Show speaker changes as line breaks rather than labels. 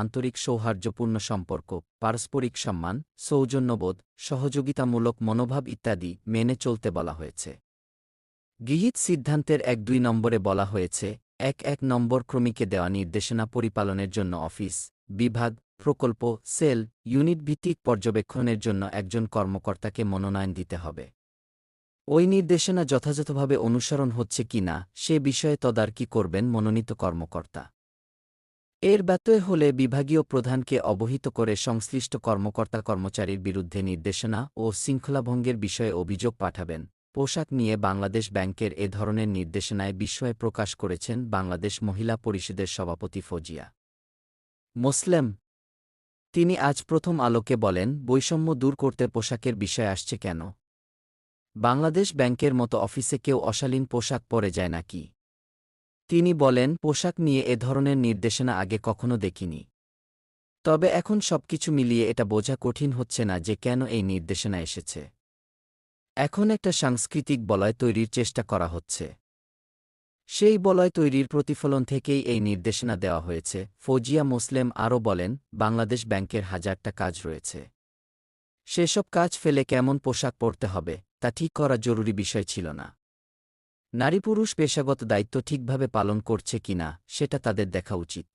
আন্তরিক সৌহার্দ্যপূর্ণ সম্পর্ক, পারস্পরিক সম্মান, সৌজন্যবোধ, সহযোগিতামূলক মনোভাব ইত্যাদি মেনে চলতে বলা হয়েছে। গৃহীত সিদ্ধান্তের এক দুই নম্বরে বলা হয়েছে, এক এক নম্বর ক্রমিকে দেওয়া নির্দেশনা পরিপালনের জন্য অফিস, বিভাগ, প্রকল্প, সেল, ইউনিট ভিত্তিক পর্যবেক্ষণের জন্য একজন কর্মকর্তাকে মনোনয়ন দিতে হবে। ওই নির্দেশনা যথাযথভাবে অনুসরণ হচ্ছে কিনা সে বিষয়ে তদারকি করবেন মনোনীত কর্মকর্তা। এর ব্যতয় হলে বিভাগীয় প্রধানকে অবহিত করে সংশ্লিষ্ট কর্মকর্তা কর্মচারীর বিরুদ্ধে নির্দেশনা ও শৃঙ্খলাভঙ্গের বিষয়ে অভিযোগ পাঠাবেন। পোশাক নিয়ে বাংলাদেশ ব্যাংকের এ ধরনের নির্দেশনায় বিস্ময় প্রকাশ করেছেন বাংলাদেশ মহিলা পরিষদের সভাপতি ফজিয়া। মোসলেম, তিনি আজ প্রথম আলোকে বলেন, বৈষম্য দূর করতে পোশাকের বিষয় আসছে কেন? বাংলাদেশ ব্যাংকের মতো অফিসে কেউ অশালীন পোশাক পরে যায় নাকি? তিনি বলেন, পোশাক নিয়ে এ ধরনের নির্দেশনা আগে কখনো দেখিনি। তবে এখন সবকিছু মিলিয়ে এটা বোঝা কঠিন হচ্ছে না যে কেন এই নির্দেশনা এসেছে। এখন একটা সাংস্কৃতিক বলয় তৈরির চেষ্টা করা হচ্ছে। সেই বলয় তৈরির প্রতিফলন থেকেই এই নির্দেশনা দেওয়া হয়েছে, ফৌজিয়া মোসলেম আরও বলেন, বাংলাদেশ ব্যাংকের হাজারটা কাজ রয়েছে। সেসব কাজ ফেলে কেমন পোশাক পরতে হবে, তা ঠিক করা জরুরি বিষয় ছিল না। নারী পুরুষ পেশাগত দায়িত্ব ঠিকভাবে পালন করছে কিনা সেটা তাদের দেখা উচিত।